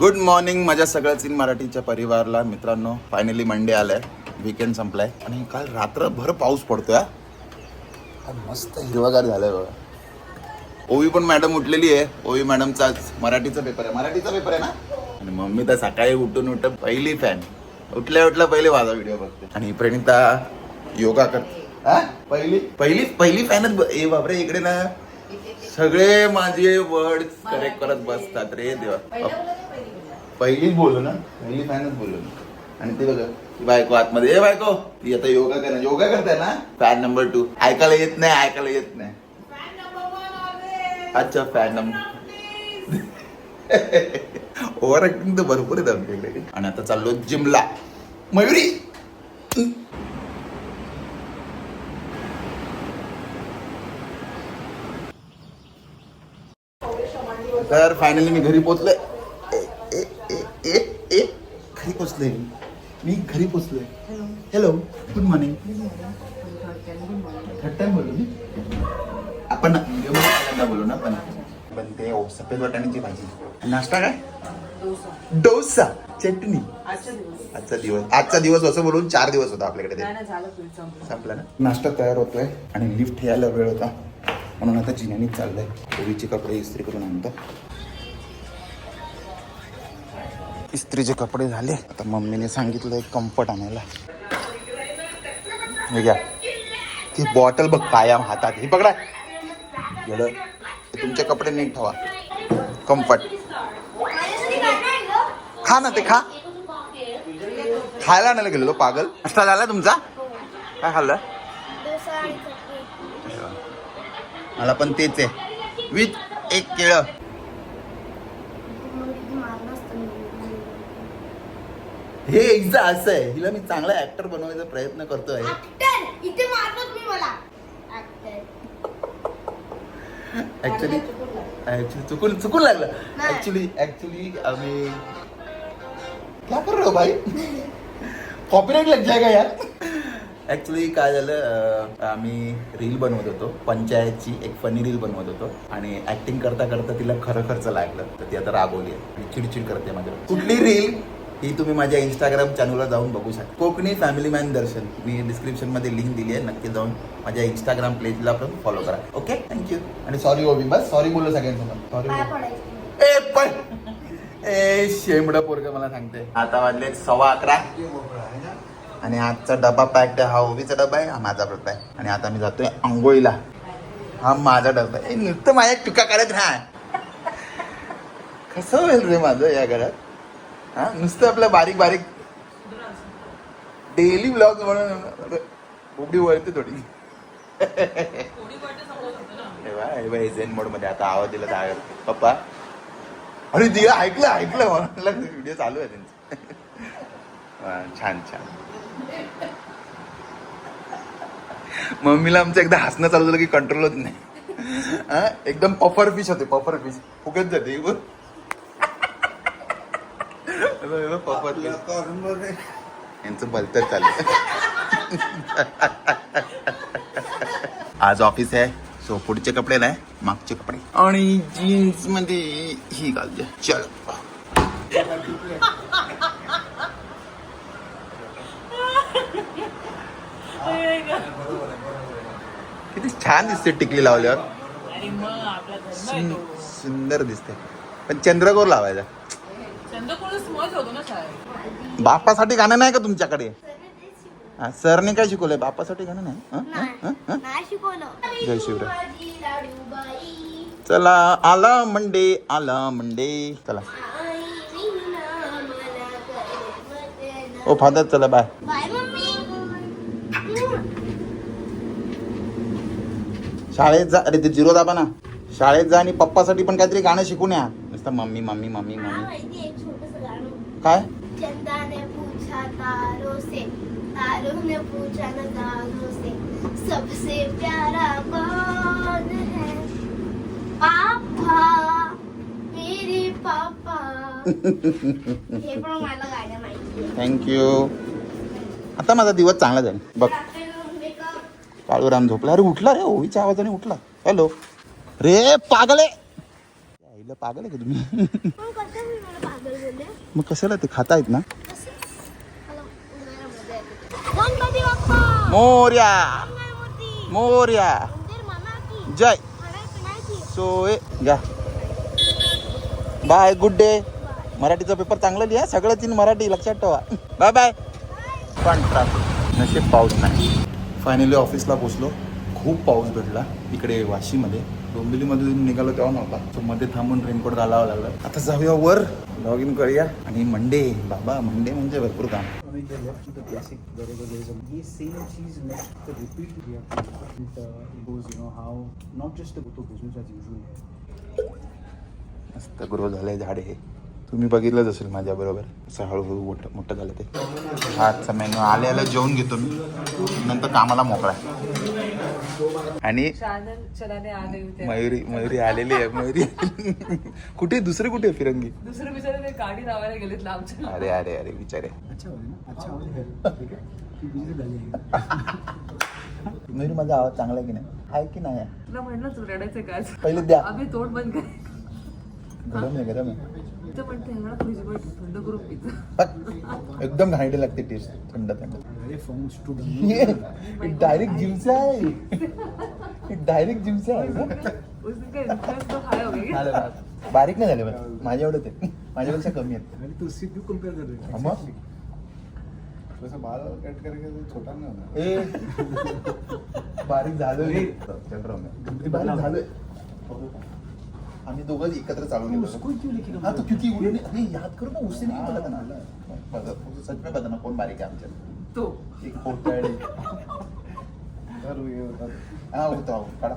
Good morning माझ्या सगळ्याच in मराठीच्या परिवारला मित्रांनो. फायनली मंडे आलाय. विकेंड संपलाय. आणि काल रात्रभर पाऊस पडतोय हा. मस्त हिरवागार झालंय बघा. ओवी पण मॅडम उठलेली आहे. ओवी मॅडमचा आज मराठीचा पेपर आहे. मराठीचा पेपर आहे ना? आणि मम्मी तर सकाळी उठून उठून पहिली फॅन उठल्या उठल्या पहिले माझा व्हिडिओ बघते. आणि प्रणिता योगा करते हा? पहिली पहिली पहिली फॅनच ए बापरे इकडे ना. सगळे माझे वर्ड करेक्ट करत बसतात रे देवा. पहिलीच बोललो ना पहिली फॅनच बोललो ना आणि ते बघा ती बायको आतमध्ये ए बायको ती आता योगा कर योगा करताय ना? फॅन नंबर टू ऐकायला येत नाही ऐकायला येत नाही. अच्छा फॅन नंबर ओव्हर ऍक्टिंग तर भरपूर आहे आमच्याकडे. आणि आता चाललो जिमला. मयुरी! तर फायनली मी घरी पोचले घरी पोचलोय मी. घरी पोचलोय. Hello good morning third time बोललो मी. आपण बोलू ना पण पण ते ओ, सफेद वाटाण्याची भाजी. नाश्ता काय? डोसा. चटणी. आजचा दिवस. आजचा दिवस. असं बोलून चार दिवस होता आपल्याकडे ते. संपला. ना? नाश्ता तयार होतोय आणि लिफ्ट यायला वेळ होता. म्हणून आता जिन्यानीच चाललंय. ओवीचे कपडे इस्त्री करून आणतो. इस्त्रीचे कपडे झाले आता मम्मीने सांगितलं एक कम्फर्ट आणायला. हे घ्या. ती बॉटल बघ कायम हातात. ही गेलं. हे तुमचे कपडे नीट ठेवा. कम्फर्ट. खा ना ते खा. खायला आणायला गेलेलो पागल. नाश्ता झाला तुमचा? काय खाल्लं? मला पण तेच आहे. विथ एक केळं. हे एकदा असं आहे. हिला मी चांगला ऍक्टर बनवायचा प्रयत्न करतोय. ऍक्टर इथे मारलं तुम्ही मला. ऍक्टर ऍक्च्युली ऍक्च्युली चुकून चुकून लागलं. ऍक्च्युली ऍक्च्युली आम्ही क्या कर रहे हो भाई? कॉपीराईट लग जाएगा यार. ऍक्च्युली काय झालं आम्ही रील बनवत होतो. पंचायतची एक फनी रील बनवत होतो. आणि ऍक्टिंग करता करता तिला खरं खर्च लागलं. तर ती आता रागवली आहे. आणि चिडचिड करते माझ्या कुठली रील ही तुम्ही माझ्या इंस्टाग्राम चॅनलला जाऊन बघू शकता. Konkani family man Darshan. मी डिस्क्रिप्शनमध्ये लिंक दिली आहे. नक्की जाऊन माझ्या इंस्टाग्राम पेजला पण फॉलो करा. ओके थँक्यू आणि सॉरी ओबी बस सॉरी बोललो सगळ्यांसमोर काय सॉरी ए पण. ए शेमड पोरग मला सांगते. आता वाजले सव्वा अकरा. आणि आजचा डबा पॅक हा ओवीचा डबा आहे. हा माझा डबा आहे. आणि आता मी जातोय आंघोळीला. हा माझा डबा आहे. नुसतं माझ्या टीका करत राहा. कसं होईल रे माझं या घरात? हा? नुसतं आपलं बारीक बारीक. डेली ब्लॉग म्हणून बोबडी वळते थोडी. झेन मोडमध्ये आता आवाज दिला तर पप्पा. अरे दिया ऐकलं ऐकलं म्हणलं व्हिडिओ चालू आहे त्यांचा. छान छान. मम्मीला आमचं एकदा हसणं चालू झालं की कंट्रोल होत नाही. हा, एकदम पफर फिश होते पफर फिश फुगत जाते बघ. हे बघ, हे बघ, पफर फिश यांचं भलतर चाललं आज ऑफिस आहे सो पुढचे कपडे नाही मागचे कपडे. आणि जीन्समध्ये ही घालते. चल. किती छान दिसते टिकली लावल्यावर. सुंदर दिसते. पण चंद्रकोर लावायचा. बापासाठी गाणं नाही का तुमच्याकडे? हा, सरने काय शिकवलंय? बापासाठी गाणं नाही? नाही शिकवलं. जय शिवराय. चला आला मंडे आला मंडे. चला. ओ फादर चला बाय. शाळेत जा अरे ते झिरो दाबा ना. शाळेत जा आणि पप्पासाठी पण काहीतरी गाणं शिकून या. नुसतं मम्मी मम्मी मम्मी मम्मी. काय? चंदा ने पूछा तारों से तारों ने पूछा नजारों से. सबसे प्यारा कौन है? पापा मेरे पापा. हे पण मला गाणं माहिती आहे. थँक्यू आता माझा दिवस चांगला जाईल. बघ. काळूराम झोपला. अरे उठला रे ओवीच्या आवाजाने उठला. हॅलो रे पागले आईला पागल आहे का तुम्ही? बोलले? मग कशाला ते खाता येत ना मोर्या! मोर्या! जय! सोय घ्या. बाय गुड डे मराठीचा पेपर चांगला लिहा सगळं तीन मराठी लक्षात ठेवा. बाय बाय पण ट्रॅफिक नशीब पाऊस नाही. फायनली ऑफिसला पोचलो. खूप पाऊस भेटला. इकडे वाशीमध्ये. डोंबिवलीमधून निघालो तेव्हा नव्हता. तो मध्ये थांबून रेनकोट घालावं लागलं. आता जाऊया वर. लॉग इन करूया. आणि मंडे बाबा मंडे म्हणजे भरपूर काम. uh, है. मस्त ग्रो झालंय झाडे. हे तुम्ही बघितलंच असेल माझ्या बरोबर. असं हळूहळू मोठं मोठं झालं ते. आजचा मेन्यू आले आलं जेवून घेतो मी. नंतर कामाला मोकळा आणि मयुरी मयुरी आलेली आहे मयुरी कुठे दुसरे कुठे आहे फिरंगी? दुसरे बिचारे गाडी लावायला गेलेत लांबच्या अरे अरे अरे बिचारे. हो हो है मयुरी माझा आवाज चांगला की नाही? आहे की नाही? तुला म्हणलं तू रडायचं काय पहिले द्या. आम्ही तोंड बंद कर. गरम आहे गरम आहे. एकदम घाईडे लागते टेस्ट थंड थंड. डायरेक्ट जिम से आहे. डायरेक्ट जिम से आहे हो. झालं. बारीक नाही झाले बरं माझ्या एवढं ते. माझ्यापेक्षा कमी आहेत. अरे तो उससे क्यों कंपेयर कर रहे मग? वैसे बाल कट करके तो छोटा नहीं होना ए. बारीक. ते बारीक झालोय. आम्ही दोघं एकत्र चालू हाँ तो क्योंकि उन्होंने अरे याद करो ना उससे नहीं पता ना सच में बताना कौन बारीक है आमच्या. तो. एक पोटाळे हा होता काढा.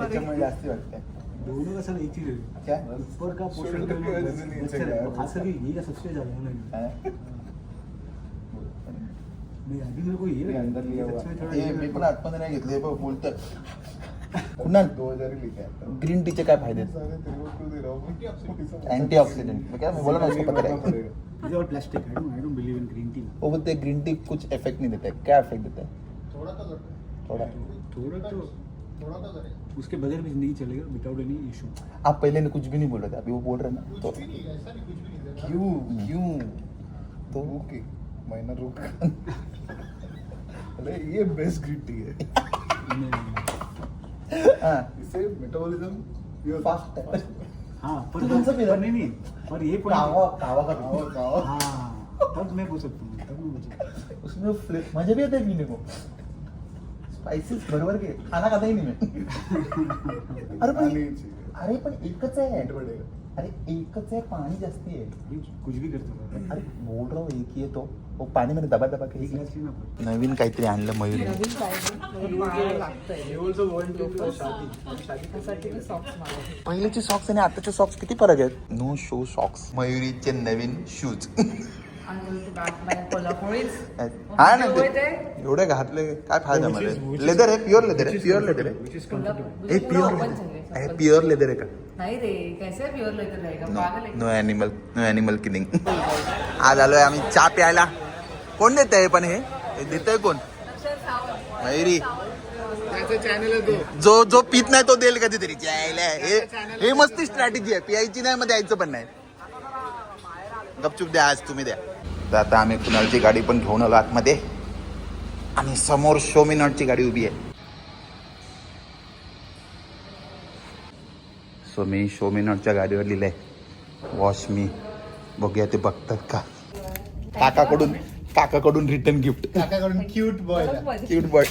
त्याच्यामुळे जास्ती वाटतंय. दोनों का सर एक चीज है क्या ऊपर का पोर्शन Shoulder की वजह से नीचे गया। खास करके ये का सबसे ज्यादा है. ना? नहीं अभी मेरे को ये? ये अंदर लिया हुआ। सच में थोड़ा ये मी पण आतमध्ये नाही घेतले बोलतोय. कुणाल? दो हजार ही लिखा है ग्रीन टीचे काय फायदे आहेत? सारे तेरे को क्यों दे रहा हूँ अँटीऑक्सिडेंट क्या मैं बोला ना उसको पता है पड़ेगा These are all plastic. I don't, I don't believe in green tea. वो बोलते ग्रीन टी कुछ इफेक्ट नहीं देता है क्या इफेक्ट देता है थोड़ा. तो करते थोड़ा थोड़ा तो थोड़ा तो करें उसके बगैर भी जिंदगी चलेगा विदाउट एनी इशू आप पहले ने कुछ भी नहीं बोल रहे थे अभी वो बोल रहे ना तो कुछ भी नहीं ऐसा नहीं कुछ भी नहीं देता। क्यों? क्यों? तो रुक के महीना रुक अरे ये बेस्ट ग्रीन टी है। हाँ. इससे मेटाबॉलिज्म फास्ट है पर तू कौन सा पी रहा पर है? नहीं नहीं पर ये कावा कावा का खाओ खाओ हाँ तब मैं बोल सकता हूँ तब मैं सकता हूँ उसमें मजा भी आता है पीने को. स्पाइसेस बरोबर के खाना खाता ही नहीं मैं. अरे अरे पण एकच आहे. अरे एकच आहे. पाणी जास्ती आहे. कुछ भी कर सकता है अरे बोल रहा हूँ एक ही है तो. वो पानी में दबा दबा के एक गिलास पीना पड़ता नवीन काहीतरी आणलं मयूर. नवीन है पहिलेचे सॉक्स आणि आताचे सॉक्स किती फरक आहेत? नो शो सॉक्स मयुरीचे नवीन शूज कोल्हापुरीच. हा ना ते ते? एवढे घातले काय फायदा मध्ये लेदर आहे प्युअर लेदर आहे. प्युअर लेदर आहे हे प्युअर हे. प्युअर लेदर आहे का? नाही रे कैसे प्युअर रहेगा? नो पागल है no animal no animal killing आज आलोय आम्ही चहा प्यायला. कोण देत आहे पण हे? हे देतंय कोण? मयुरी जो जो पित नाही तो देईल कधीतरी. हे हे मस्ती स्ट्रॅटेजी आहे. पियायची नाही मग द्यायचं पण नाही. गपचूप द्या आज तुम्ही द्या. तर आता आम्ही कुणालची गाडी पण घेऊन आलो आतमध्ये. आणि समोर शोमिनॉटची गाडी उभी आहे. सो मी शोमिनॉटच्या गाडीवर लिहिलंय वॉश मी बघूया ते बघतात का? काकाकडून काकाकडून return gift काकाकडून cute boy cute boy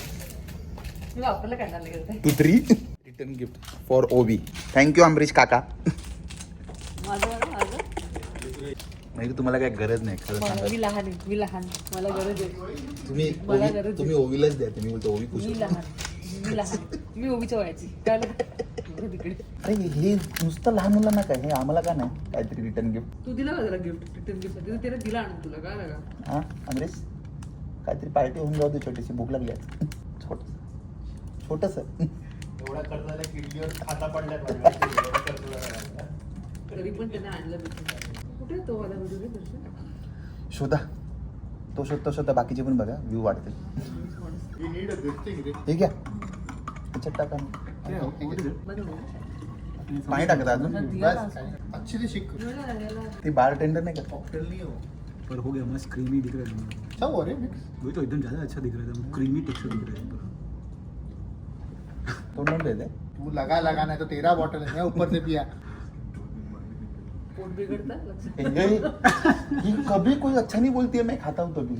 two three return gift for OB thank you Amrish काका. म्हणजे तुम्हाला काय गरज नाही खरं मला- सांगा मी लहान आहे मी लहान मला गरज आहे. तुम्ही मला ओवी- गरज. तुम्ही ओवीलाच द्या तुम्ही बोलतो ओवी खुश मी होईल. लहान मी लहान मी ओबीच्या वयाची कळलं इकडे तिकडे. अरे हे नुसतं लहान मुलांना काय? हे आम्हाला का नाही? काहीतरी रिटर्न गिफ्ट तू दिला का त्याला गिफ्ट रिटर्न गिफ्ट तिने त्याला दिला आणून तुला काय लागा हा अमरीश? काहीतरी पार्टी होऊन जाऊ दे छोटीशी. भूक लागली आहे छोट छोटस. एवढा खर्च झाला किडनीवर खाता पडल्या तरी पण त्याने आणलं. कुठे आहे तो वाला व्हिडिओ रे दर्शन शोधा. तो शोधता शोधता बाकीचे पण बघा. व्ह्यू वाढतील. हे घ्या. त्याच्यात टाका. ना. it? बंद हो. पाणी टाकत अजून? दिया बस. अच्छे से शिक. ती बार टेंडर नाही का? कॉकटेल नहीं हो. पर हो गया मस्त क्रीमी दिख रहा है अच्छा हो रहे मिक्स वही तो एकदम ज़्यादा अच्छा दिख रहा था क्रीमी टेक्सचर दिख रहा है पूरा तोंडात देते तू? लगा लगा नहीं तो तेरा बॉटल है ऊपर से पिया. पोट बिगड़ता है लक्षण ये कभी कोई अच्छा नहीं बोलती है मैं खाता हूँ तभी.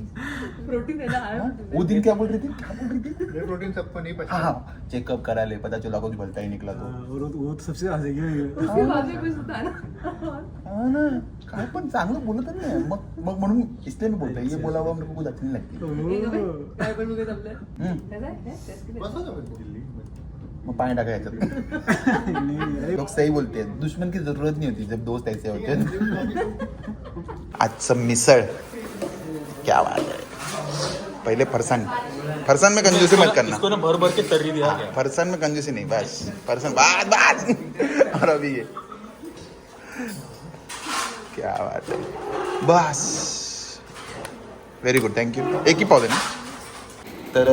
प्रोटीन है ना हाँ? वो दिन क्या बोल रही थी? क्या बोल रही थी? प्रोटीन सबको नहीं हाँ पता हाँ. चेकअप करा ले पता चला कुछ भलता ही निकला तो. हाँ, और वो वो तो सबसे है। उसके बाद में कुछ होता है ना। हा ना. काय पण चांगलं बोलत नाही मग मग म्हणून इसलिए मी बोलतो ये बोलावं कुछ अच्छी नहीं लगती. अबे, काय पण मुझे जमले? मग पाणी टाका याच्यात नहीं नहीं लोग सही बोलते हैं दुश्मन की ज़रूरत नहीं होती जब दोस्त ऐसे होते. हैं आजचं मिसळ. क्या बात है पहले फरसान फरसान में कंजूसी मत करना. इसको ना भर भर के तर्री दिया हाँ, गया. फरसान में कंजूसी नहीं बस. फरसान बात बात. और अभी ये. क्या बात है. बस. वेरी गुड थैंक यू एक ही पाव दे ना तर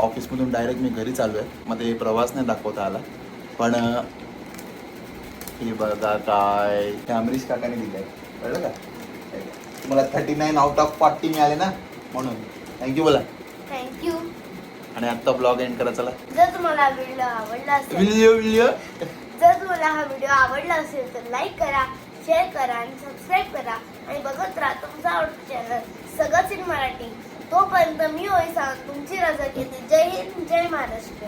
ऑफिसमधून डायरेक्ट मी घरी चालू आहे मग ते प्रवास नाही दाखवता आला. पण हे बघा काय. हे अमरीश काकाने दिलं आहे कळलं का? तुम्हाला thirty nine out of forty मिळाले ना? म्हणून. थँक्यू बोला. थँक्यू आणि आत्ता ब्लॉग एंड करा चला. जर तुम्हाला व्हिडिओ आवडला असेल व्हिडिओ व्हिडिओ जर तुम्हाला हा व्हिडिओ आवडला असेल तर लाईक करा शेअर करा आणि सबस्क्राईब करा. आणि बघत राहा तुमचा आवडतं चॅनल सगळंच इन मराठी. तोपर्यंत मी होई सांग तुमची रजा घेते. जय हिंद जय महाराष्ट्र.